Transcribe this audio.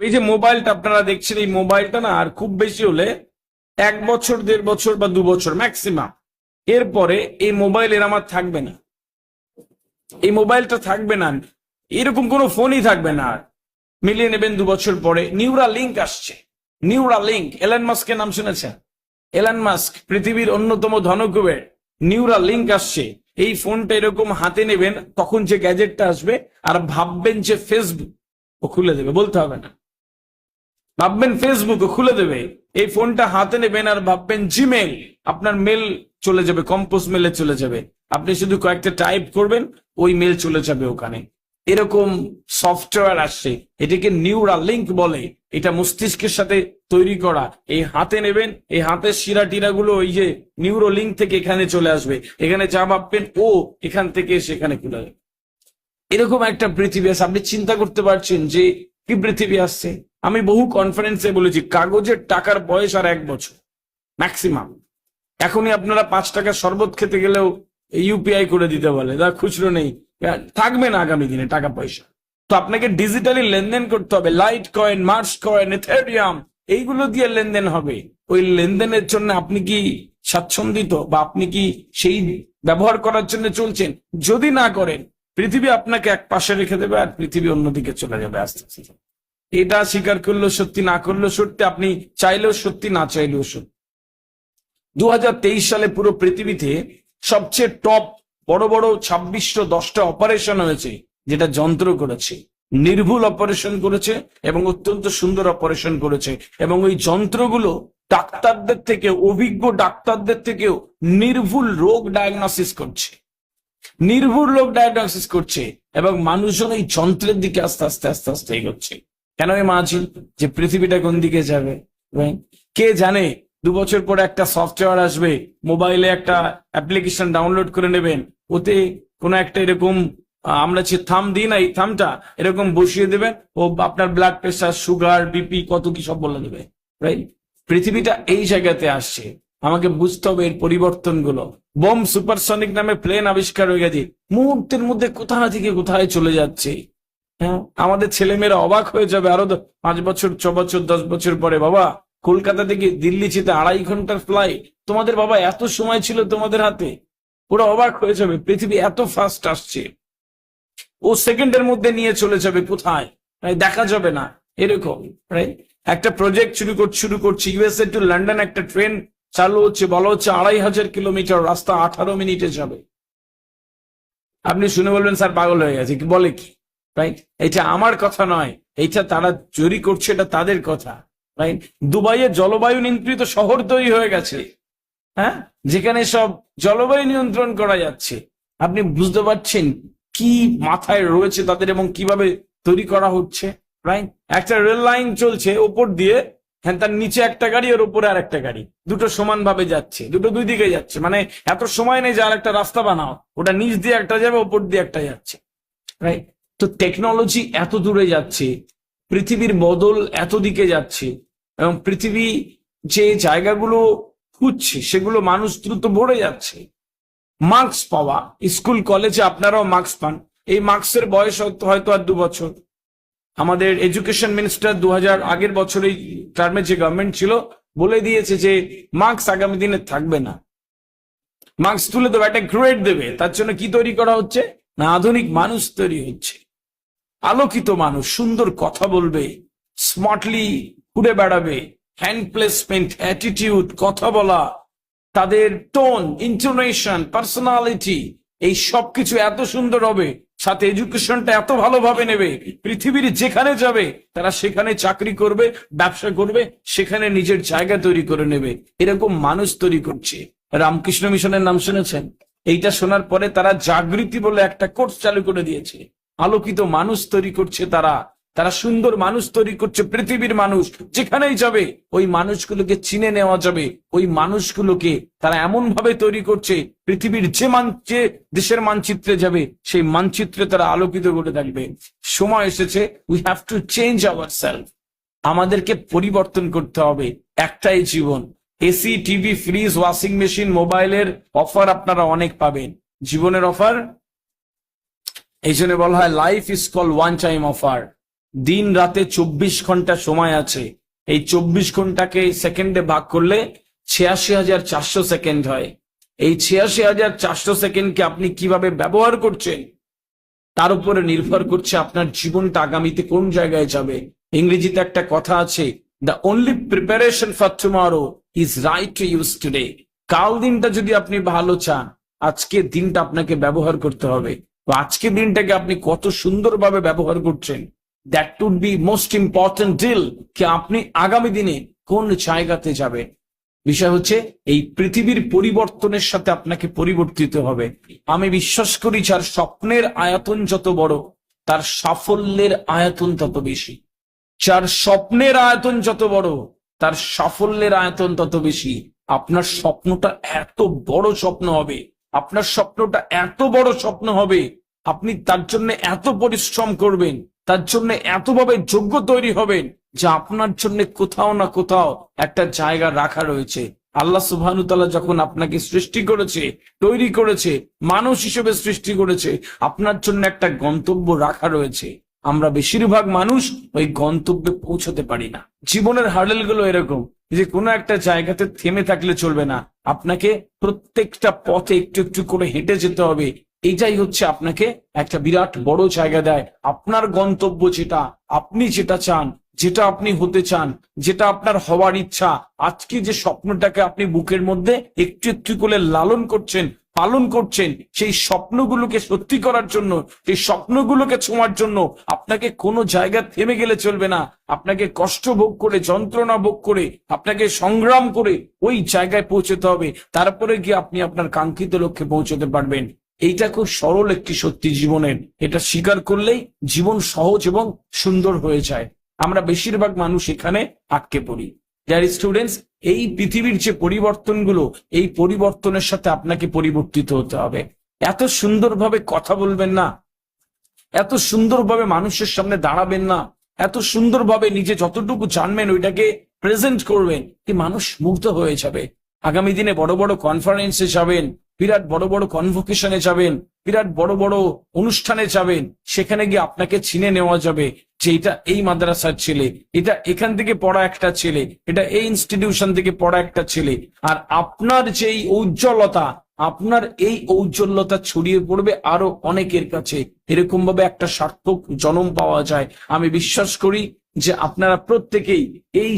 এই যে মোবাইলটা আপনারা দেখছেন, এই মোবাইলটা না আর খুব বেশি হলে এক বছর, দেড় বছর বা দু বছর ম্যাক্সিমাম এরপরে এই মোবাইল এর আমার থাকবে না। এই মোবাইলটা থাকবে না। এরকম কোনো ফোনই থাকবে না। আর মিলিয়ে নেবেন দু বছর পরে। নিউরা লিঙ্ক আসছে। নিউরা লিঙ্ক এলান মাস্কের নাম শুনেছেন? এলান মাস্ক, পৃথিবীর অন্যতম ধনকুবের নিউরা লিঙ্ক আসছে। এই ফোনটা এরকম হাতে নেবেন, তখন যে গ্যাজেটটা আসবে, আর ভাববেন যে ফেসবুক ও খুলে দেবে। বলতে হবে না। ভাববেন ফেসবুক খুলে দেবে। এই ফোনটা হাতে নেবেন আর ভাববেন জিমেল আপনার মেল চলে যাবে কম্পোজ মেলে চলে যাবে। আপনি শুধু কয়েকটা টাইপ করবেন, ওই মেল চলে যাবে ওখানে। এরকম সফটওয়্যার আসছে। এটাকে নিউরা লিঙ্ক বলে। এটা মস্তিষ্কের সাথে তৈরি করা। এই হাতে নেবেন, এই হাতের শিরা টিরা গুলো ওই যে নিউরো লিঙ্ক থেকে এখানে চলে আসবে। এখানে যা ভাববেন, ও এখান থেকে সেখানে খুলে যাবে। এরকম একটা পৃথিবী আছে। আপনি চিন্তা করতে পারছেন যে কি পৃথিবী আসছে? আমি বহু কনফারেন্সে বলেছি, কাগজের টাকার বয়স আর এক বছর ম্যাক্সিমাম এখনই আপনারা পাঁচ টাকার শরবত খেতে গেলেও ইউপিআই করে দিতে বলে দা খুচরো নেই। থাকবে না আগামী দিনে টাকা পয়সা। তো আপনাকে ডিজিটালি লেনদেন করতে হবে light coin Mars coin Ethereum এইগুলো দিয়ে লেনদেন হবে। ওই লেনদেনের জন্য আপনি কি স্বাচ্ছন্দিত বা আপনি কি সেই ব্যবহার করার জন্য চলছেন? যদি না করেন, পৃথিবী আপনাকে এক পাশে রেখে দেবে আর পৃথিবী অন্যদিকে চলে যাবে আস্তে আস্তে। এটা স্বীকার করলেও সত্যি, না করলেও সত্যি, আপনি চাইলেও সত্যি, না চাইলেও সত্যি। দু হাজার তেইশ সালে পুরো পৃথিবীতে সবচেয়ে টপ বড় বড় ছাব্বিশশো দশটা অপারেশন হয়েছে, যেটা যন্ত্র করেছে। নির্ভুল অপারেশন করেছে এবং অত্যন্ত সুন্দর অপারেশন করেছে। এবং ওই যন্ত্রগুলো ডাক্তারদের থেকে, অভিজ্ঞ ডাক্তারদের থেকেও নির্ভুল রোগ ডায়াগনোসিস করছে। নির্ভুল রোগ ডায়াগনোসিস করছে এবং মানুষজন এই যন্ত্রের দিকে আস্তে আস্তে আস্তে আস্তে এগোচ্ছে। কেন আমি মাঝি যে পৃথিবীটা কোন দিকে যাবে? কে জানে, দু বছর পরে একটা সফটওয়্যার আসবে, মোবাইলে একটা অ্যাপ্লিকেশন ডাউনলোড করে নেবেন, ওতে কোনো একটা এরকম আমরা যে থাম দিই না, এই থামটা, এরকম বসিয়ে দেবেন, ও আপনার ব্লাড প্রেশার সুগার বিপি কত কি সব বলে দেবে রাইট পৃথিবীটা এই জায়গাতে আসছে। আমাকে বুঝতে হবে এর পরিবর্তনগুলো। বোম সুপারসনিক নামে প্লেন আবিষ্কার হয়ে গেছে। মুহূর্তের মধ্যে কোথা থেকে কোথায় চলে যাচ্ছে। আমাদের ছেলেমেয়েরা অবাক হয়ে যাবে আরও পাঁচ বছর, ছ বছর, দশ বছর পরে। বাবা, কলকাতা থেকে দিল্লি যেতে আড়াই ঘণ্টার ফ্লাইট তোমাদের বাবা এত সময় ছিল তোমাদের হাতে। ওরা অবাক হয়ে যাবে, পৃথিবী এত ফাস্ট আসছে। ও সেকেন্ডের মধ্যে নিয়ে চলে যাবে কোথায়? দেখা যাবে না। এরকম একটা প্রজেক্ট শুরু শুরু করছি। ইউএসএ টু লন্ডন একটা ট্রেন চালু হচ্ছে, বলা হচ্ছে আড়াই হাজার কিলোমিটার রাস্তা আঠারো মিনিটে যাবে। আপনি শুনে বলবেন, স্যার, পাগল হয়ে গেছে। বলে কি? রাইট এটা আমার কথা নয়। এটা তারা তৈরি করছে, এটা তাদের কথা। রাইট দুবাইয়ে জলবায়ু নিয়ন্ত্রিত শহর তৈরি হয়ে গেছে। হ্যাঁ? যেখানে সব জলবায়ু নিয়ন্ত্রণ করা যাচ্ছে। আপনি বুঝতে পারছেন কি মাথায় রয়েছে তাদের এবং কীভাবে তৈরি করা হচ্ছে? রাইট একটা রেল লাইন চলছে ওপর দিয়ে হ্যাঁ তার নিচে একটা গাড়ি আর উপরে আর একটা গাড়ি। দুটো সমান ভাবে যাচ্ছে, দুটো দুই দিকে যাচ্ছে। মানে এত সময় নেই যে আর একটা রাস্তা বানাও। ওটা নিচ দিয়ে একটা যাবে, ওপর দিয়ে একটা যাচ্ছে। রাইট তো টেকনোলজি এত দূরে যাচ্ছে, পৃথিবীর বদল এত দিকে যাচ্ছে, এবং পৃথিবী যে জায়গাগুলো খুঁজছে, সেগুলো মানুষ দ্রুত ভরে যাচ্ছে। মার্কস পাওয়া, স্কুল, কলেজে আপনারাও মার্কস পান। এই মার্কসের বয়স হয়তো আর দু বছর। আমাদের এডুকেশন মিনিস্টার দু হাজার আগের বছরেই টার্মে যে গভর্নমেন্ট ছিল, বলে দিয়েছে যে মার্কস আগামী দিনে থাকবে না। মার্কস তুলে দেবে, একটা গ্রেড দেবে। তার জন্য কি তৈরি করা হচ্ছে? না, আধুনিক মানুষ তৈরি হচ্ছে। আলোকিত মানুষ, সুন্দর কথা বলবে স্মার্টলি ঘুরে বেড়াবে হ্যান্ড প্লেসমেন্ট অ্যাটিটিউড কথা বলা, তাদের টোন ইন্টোনেশন পার্সোনালিটি এই সবকিছু এত সুন্দর হবে, সাথে এডুকেশনটা এত ভালোভাবে নেবে, পৃথিবীর যেখানে যাবে, তারা সেখানে চাকরি করবে, ব্যবসা করবে, সেখানে নিজের জায়গা তৈরি করে নেবে। এরকম মানুষ তৈরি করছে। রামকৃষ্ণ মিশনের নাম শুনেছেন? এইটা শোনার পরে তারা জাগৃতি বলে একটা কোর্স চালু করে দিয়েছে। আলোকিত মানুষ তৈরি করছে তারা। তারা সুন্দর মানুষ তৈরি করছে, পৃথিবীর মানুষ। যেখানেই যাবে, ওই মানুষগুলোকে চিনে নেওয়া যাবে। ওই মানুষগুলোকে তারা এমন ভাবে তৈরি করছে, পৃথিবীর যে মান যে দেশের মানচিত্রে যাবে, সেই মানচিত্রে তারা আলোকিত করে থাকবে। সময় এসেছে we have to change our self আমাদেরকে পরিবর্তন করতে হবে, একটাই জীবন। AC TV fridge washing machine মোবাইলের অফার আপনারা অনেক পাবেন। জীবনের অফার এই জন্য বলা হয় life is call one time offer দিন রাতে চব্বিশ ঘণ্টা সময় আছে। এই চব্বিশ ঘন্টাকে সেকেন্ডে ভাগ করলে ছিয়াশি হাজার চারশো সেকেন্ড হয়। এই ছিয়াশি হাজার চারশো সেকেন্ডকে আপনি কীভাবে ব্যবহার করছেন? তার উপরে নির্ভর করছে আপনার জীবনটা আগামীতে কোন জায়গায় যাবে। ইংরেজিতে একটা কথা আছে the only preparation for tomorrow is right to use today কাল দিনটা যদি আপনি ভালো চান আজকে দিনটা আপনাকে ব্যবহার করতে হবে। তো আজকে দিনটাকে আপনি কত সুন্দরভাবে ব্যবহার করছেন। That would be most important deal কি আপনি আগামী দিনে কোন জায়গাতে যাবেন। বিষয় হচ্ছে, এই পৃথিবীর পরিবর্তনের সাথে আপনাকে পরিবর্তিত হবে। আমি বিশ্বাস করি, যার স্বপ্নের আয়তন যত বড়, তার সাফল্যের আয়তন তত বেশি। যার স্বপ্নের আয়তন যত বড়, তার সাফল্যের আয়তন তত বেশি। আপনার স্বপ্নটা এত বড় স্বপ্ন হবে আপনার স্বপ্নটা এত বড় স্বপ্ন হবে, আপনি তার জন্য এত পরিশ্রম করবেন, তার জন্য এতভাবে যোগ্য তৈরি হবেন যে আপনার জন্য কোথাও না কোথাও একটা জায়গা রাখা রয়েছে। আল্লাহ সুবহানুতালা যখন আপনাকে সৃষ্টি করেছে, তৈরি করেছে, মানুষ হিসেবে সৃষ্টি করেছে, আপনার জন্য একটা গন্তব্য রাখা রয়েছে। আমরা বেশিরভাগ মানুষ ওই গন্তব্যে পৌঁছতে পারি না। জীবনের হার্ডেলগুলো এরকম যে কোনো একটা জায়গাতে থেমে থাকলে চলবে না। আপনাকে প্রত্যেকটা পথে একটু একটু করে হেঁটে যেতে হবে। এটাই হচ্ছে আপনাকে একটা বিরাট বড় জায়গা দেয়। আপনার গন্তব্য যেটা, আপনি যেটা চান, যেটা আপনি হতে চান, যেটা আপনার হওয়ার ইচ্ছা, আজকে যে স্বপ্নটাকে আপনি বুকের মধ্যে একটু একটু করে লালন করছেন পালন করছেন, সেই স্বপ্নগুলোকে সত্যি করার জন্য, সেই স্বপ্নগুলোকে ছোঁয়ার জন্য আপনাকে কোনো জায়গা থেমে গেলে চলবে না। আপনাকে কষ্ট ভোগ করে, যন্ত্রণা ভোগ করে, আপনাকে সংগ্রাম করে ওই জায়গায় পৌঁছতে হবে। তারপরে গিয়ে আপনি আপনার কাঙ্ক্ষিত লক্ষ্যে পৌঁছতে পারবেন। এইটা খুব সরল একটি সত্যি জীবনের। এটা স্বীকার করলেই জীবন সহজ এবং সুন্দর হয়ে যায়। আমরা বেশিরভাগ মানুষ এখানে আটকে পড়ি। যার স্টুডেন্টস এই পৃথিবীর যে পরিবর্তনগুলো, এই পরিবর্তনের সাথে আপনাকে পরিবর্তিত হতে হবে। এত সুন্দরভাবে কথা বলবেন না। এত সুন্দরভাবে মানুষের সামনে দাঁড়াবেন না। এত সুন্দরভাবে নিজে যতটুকু জানবেন, ওইটাকে প্রেজেন্ট করবেন কি মানুষ মুগ্ধ হয়ে যাবে। আগামী দিনে বড় বড় কনফারেন্সে যাবেন। বিরাট বড় বড় কনভোকেশনে যাবেন, বিরাট বড় বড় অনুষ্ঠানে যাবেন, সেখানে গিয়ে আপনাকে চিনে নেওয়া যাবে যে এটা এই মাদ্রাসার ছেলে, এটা এখান থেকে পড়া একটা ছেলে, এটা এই ইনস্টিটিউশন থেকে পড়া একটা ছেলে। আর আপনার যেই ঔজ্জ্বলতা, আপনার এই ঔজ্জ্বল্যতা ছড়িয়ে পড়বে আরও অনেকের কাছে। এরকম ভাবে একটা সার্থক জনম পাওয়া যায়। আমি বিশ্বাস করি যে আপনারা প্রত্যেকেই এই